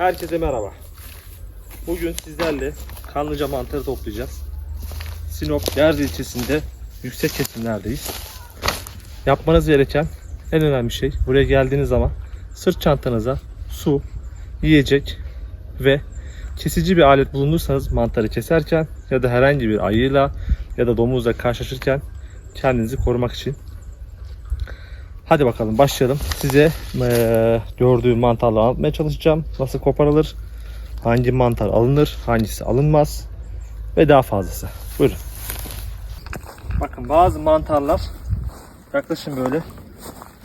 Herkese merhaba. Bugün sizlerle kanlıca mantarı toplayacağız. Sinop Gerze ilçesinde yüksek kesimlerdeyiz. Yapmanız gereken en önemli şey buraya geldiğiniz zaman sırt çantanıza su, yiyecek ve kesici bir alet bulundursanız mantarı keserken ya da herhangi bir ayıyla ya da domuzla karşılaşırken kendinizi korumak için Hadi bakalım başlayalım. Size eee gördüğüm mantarları anlatmaya çalışacağım. Nasıl koparılır, hangi mantar alınır, hangisi alınmaz ve daha fazlası. Buyurun. Bakın bazı mantarlar yaklaşın böyle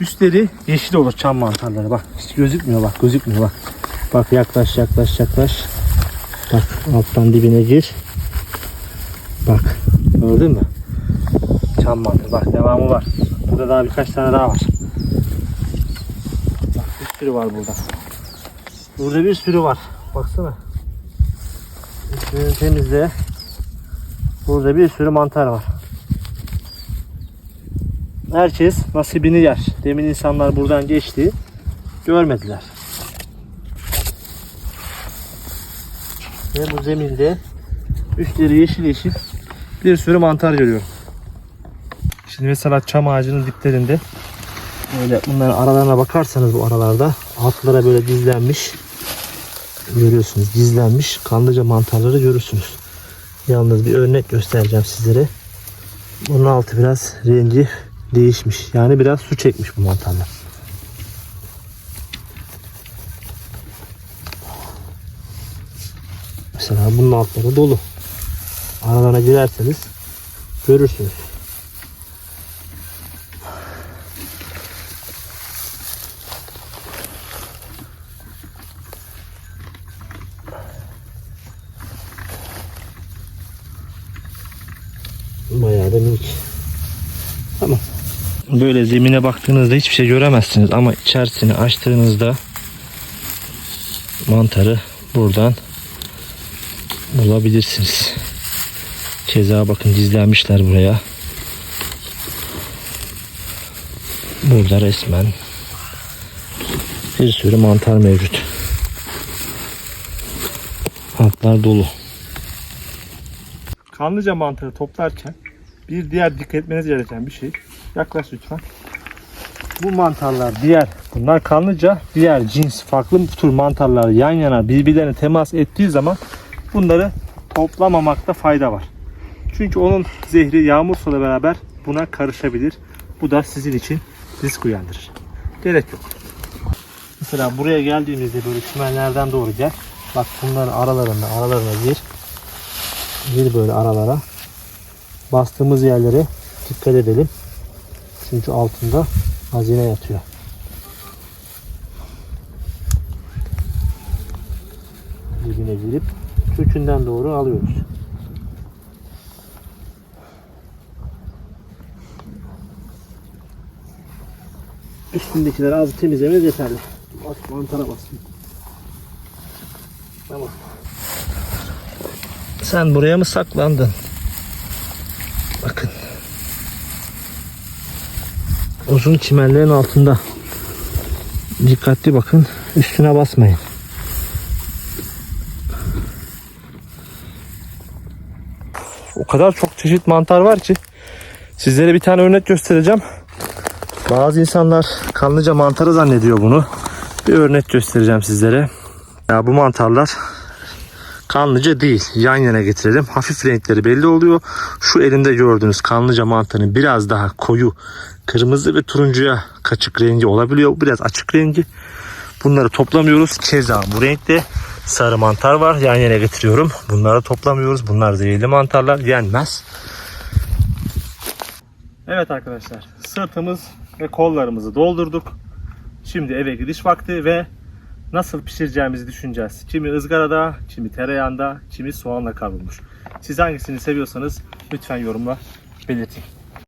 üstleri yeşil olur çam mantarları. Bak hiç gözükmüyor bak gözükmüyor bak. Bak yaklaş yaklaş yaklaş. Bak alttan dibine gir. Bak gördün mü? Çam mantarı bak devamı var. Burada daha birkaç tane daha var. Sürü var burada. Burada bir sürü var. Baksana. Üstünü temizle. Burada bir sürü mantar var. Herkes nasibini yer. Demin insanlar buradan geçti. Görmediler. Ve bu zeminde üstleri yeşil yeşil bir sürü mantar görüyorum. Şimdi mesela çam ağacının diplerinde böyle bunların aralarına bakarsanız bu aralarda altlara böyle dizlenmiş görüyorsunuz dizlenmiş kanlıca mantarları görürsünüz. Yalnız bir örnek göstereceğim sizlere. Bunun altı biraz rengi değişmiş. Yani biraz su çekmiş bu mantarlar. Mesela bunun altları dolu. Aralarına girerseniz görürsünüz. Bayağı da minik. Tamam. Böyle zemine baktığınızda hiçbir şey göremezsiniz ama içerisini açtığınızda mantarı buradan bulabilirsiniz. Keza bakın dizlenmişler buraya. Burada resmen bir sürü mantar mevcut. Hatlar dolu. Kanlıca mantarı toplarken bir diğer dikkat etmeniz gereken bir şey. Yaklaş lütfen. Bu mantarlar diğer, bunlar kanlıca diğer cins farklı tür mantarlar yan yana birbirlerine temas ettiği zaman bunları toplamamakta fayda var. Çünkü onun zehri yağmur suyla beraber buna karışabilir. Bu da sizin için risk uyandırır. Gerek yok. Mesela buraya geldiğimizde böyle çimenlerden doğru gel. Bak bunların aralarında aralarına gir. Gir böyle aralara. Bastığımız yerlere dikkat edelim. Çünkü altında hazine yatıyor. Dibine girip kökünden doğru alıyoruz. Üstündekileri az temizlememiz yeterli. Bas mantara basın. Tamam. Sen buraya mı saklandın? Bakın. Uzun çimenlerin altında. Dikkatli bakın. Üstüne basmayın. O kadar çok çeşit mantar var ki sizlere bir tane örnek göstereceğim. Bazı insanlar kanlıca mantarı zannediyor bunu. Bir örnek göstereceğim sizlere. Ya bu mantarlar kanlıca değil. Yan yana getirelim. Hafif renkleri belli oluyor. Şu elimde gördüğünüz kanlıca mantarının biraz daha koyu kırmızı ve turuncuya kaçık rengi olabiliyor. Biraz açık rengi. Bunları toplamıyoruz. Keza bu renkte sarı mantar var. Yan yana getiriyorum. Bunları toplamıyoruz. Bunlar zehirli mantarlar. Yenmez. Evet arkadaşlar. Sırtımız ve kollarımızı doldurduk. Şimdi eve gidiş vakti ve nasıl pişireceğimizi düşüneceğiz. Kimi ızgarada, kimi tereyağında, kimi soğanla kavrulmuş. Siz hangisini seviyorsanız lütfen yorumla belirtin.